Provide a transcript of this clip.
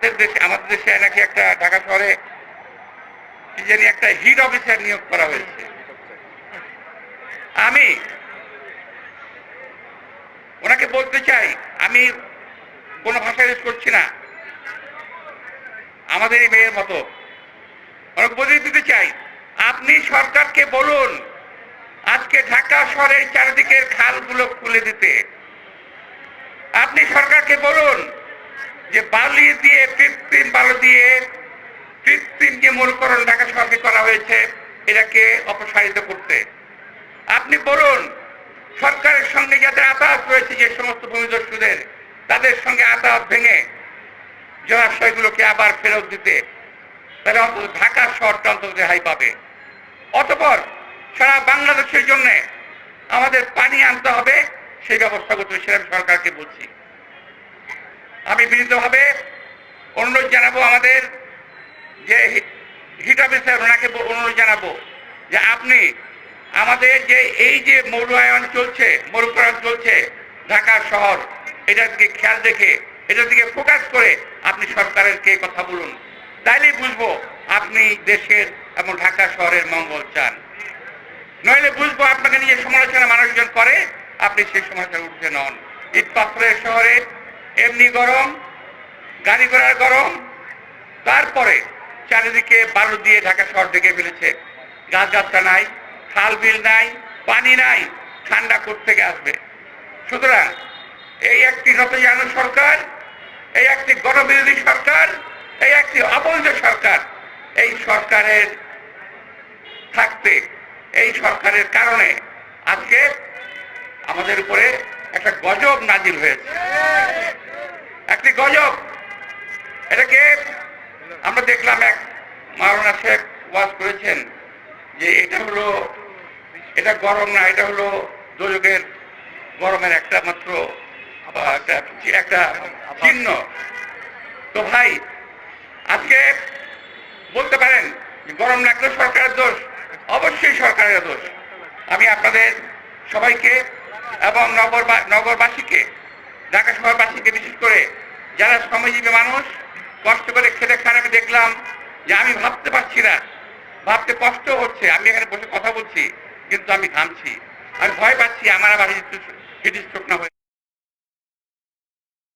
আমাদের দেশে নাকি একটা ঢাকা শহরে কি জানি একটা হিট অফিসার নিয়োগ করা হয়েছে। আমি ওনাকে বলতে চাই, আমি কোনো ভাষা ইউজ করছি না। আমাদের এই মেয়ের মতো। ওনাকে বলে দিতে চাই, আপনি সরকারকে বলুন, আজকে ঢাকা শহরের চারিদিকের খালগুলো খুলে দিতে। আপনি সরকারকে বলুন যে বালি দিয়ে কৃত্রিম বালু দিয়ে কৃত্রিম যে মরুকরণ ঢাকা শহরকে করা হয়েছে, এটাকে অপসারিত করতে। আপনি বলুন, সরকারের সঙ্গে যাদের আতাত রয়েছে, যে সমস্ত ভূমিদস্যুদের, তাদের সঙ্গে আতাত ভেঙে জলাশয়গুলোকে আবার ফেরত দিতে তাহলে অন্তত ঢাকা শহরটা অন্তত রেহাই পাবে। অতপর সারা বাংলাদেশের জন্য আমাদের পানি আনতে হবে, সেই ব্যবস্থা করতে সেটা আমি সরকারকে বলছি। আমি বিনীতভাবে অনুরোধ জানাব আমাদের যে হিট অফিসার, ওনাকে অনুরোধ জানাব যে আপনি আমাদের যে এই যে মরুয়ায়ন চলছে, মরুকরণ চলছে ঢাকা শহর, এটার দিকে খেয়াল রেখে, এটার দিকে ফোকাস করে আপনি সরকারের কে কথা বলুন। তাইলেই বুঝব আপনি দেশের এবং ঢাকা শহরের মঙ্গল চান। নইলে বুঝব আপনাকে নিয়ে সমালোচনা মানুষজন করে, আপনি সেই সমালোচনা উঠতে নন। ঈদ পাথরের শহরে এমনি গরম, গাড়ি ঘোড়ার গরম। তারপরে চারিদিকে বালু দিয়ে ঢাকা শহর ঢেকে ফেলেছে। গাছ গাছটা নাই, খাল বিল নাই, পানি নাই, ঠান্ডা থেকে আসবে। সুতরাং এই একটি নতজানু সরকার, এই একটি গণবিরোধী সরকার, এই একটি অবৈধ সরকার, এই সরকারের থাকতে, এই সরকারের কারণে আজকে আমাদের উপরে একটা গজব নাজিল হয়েছে। গজব। এটাকে আমরা দেখলাম এক মাওলানা শেখ ওয়াজ করেছেন যে এটা হলো, এটা গরম না, এটা হলো দোজকের গরমের একটা মাত্র একটা চিহ্ন। তো ভাই, আজকে বলতে পারেন গরম লাগলে সরকারের দোষ, অবশ্যই সরকারের দোষ। আমি আপনাদের সবাইকে এবং নগর নগরবাসীকে, ঢাকা শহরবাসীকে বিশেষ যারা শ্রমজীবী মানুষ, কষ্ট করে খেতে খান আমি দেখলাম যে আমি ভাবতে পারছি না। ভাবতে কষ্ট হচ্ছে। আমি এখানে বসে কথা বলছি, কিন্তু আমি ঘামছি। আমি ভয় পাচ্ছি, আমার আবার হিট স্ট্রোক না হয়ে